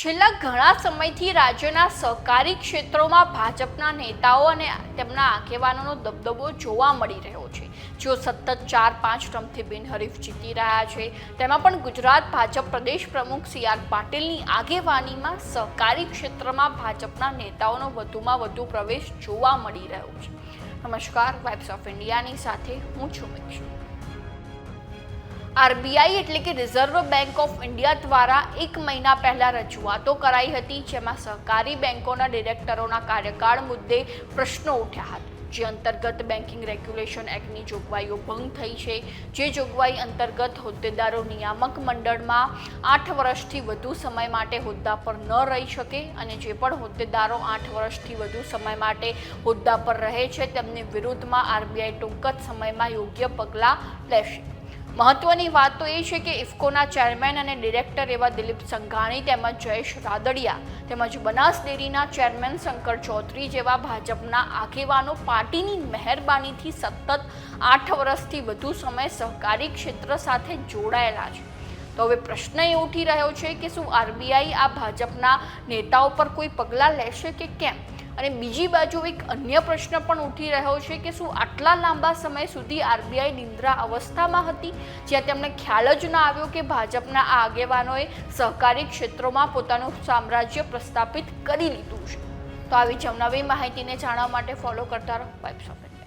છેલ્લા ઘણા સમયથી રાજ્યના સહકારી ક્ષેત્રોમાં ભાજપના નેતાઓ અને તેમના આગેવાનોનો દબદબો જોવા મળી રહ્યો છે. જેઓ સતત ચાર પાંચ ટર્મથી બિનહરીફ જીતી રહ્યા છે. તેમાં પણ ગુજરાત ભાજપ પ્રદેશ પ્રમુખ સી આર પાટીલની આગેવાનીમાં સહકારી ક્ષેત્રમાં ભાજપના નેતાઓનો વધુમાં વધુ પ્રવેશ જોવા મળી રહ્યો છે. નમસ્કાર વાઇબ્સ ઓફ ઇન્ડિયાની સાથે હું છું મિક્ષુ. આરબીઆઈ એટલે કે રિઝર્વ બેંક ઓફ ઇન્ડિયા દ્વારા એક મહિના પહેલાં રજૂઆતો કરાઈ હતી, જેમાં સહકારી બેંકોના ડિરેક્ટરોના કાર્યકાળ મુદ્દે પ્રશ્નો ઉઠ્યા હતા. જે અંતર્ગત બેન્કિંગ રેગ્યુલેશન એક્ટની જોગવાઈઓ ભંગ થઈ છે, જે જોગવાઈ અંતર્ગત હોદ્દેદારો નિયામક મંડળમાં આઠ વર્ષથી વધુ સમય માટે હોદ્દા પર ન રહી શકે અને જે પણ હોદ્દેદારો આઠ વર્ષથી વધુ સમય માટે હોદ્દા પર રહે છે, તેમની વિરુદ્ધમાં આરબીઆઈ ટૂંક જ સમયમાં યોગ્ય પગલાં લેશે. મહત્વની વાત તો એ છે કે ઇફકોના ચેરમેન અને ડિરેક્ટર એવા દિલીપ સંઘાણી તેમજ જયેશ રાદડિયા તેમજ બનાસ ડેરીના ચેરમેન શંકર ચૌધરી જેવા ભાજપના આગેવાનો પાર્ટીની મહેરબાનીથી સતત આઠ વર્ષથી વધુ સમય સહકારી ક્ષેત્ર સાથે જોડાયેલા છે. તો હવે પ્રશ્ન એ ઉઠી રહ્યો છે કે શું આરબીઆઈ આ ભાજપના નેતાઓ પર કોઈ પગલાં લેશે કે કેમ? અને બીજી બાજુ એક અન્ય પ્રશ્ન પણ ઉઠી રહ્યો છે કે શું આટલા લાંબા સમય સુધી આરબીઆઈ નિંદ્રા અવસ્થામાં હતી જ્યાં તેમને ખ્યાલ જ ના આવ્યો કે ભાજપના આ આગેવાનોએ સહકારી ક્ષેત્રોમાં પોતાનું સામ્રાજ્ય પ્રસ્થાપિત કરી લીધું છે તો આવી જ માહિતીને જાણવા માટે ફોલો કરતા રહો વાઇબ્સ ઓફ.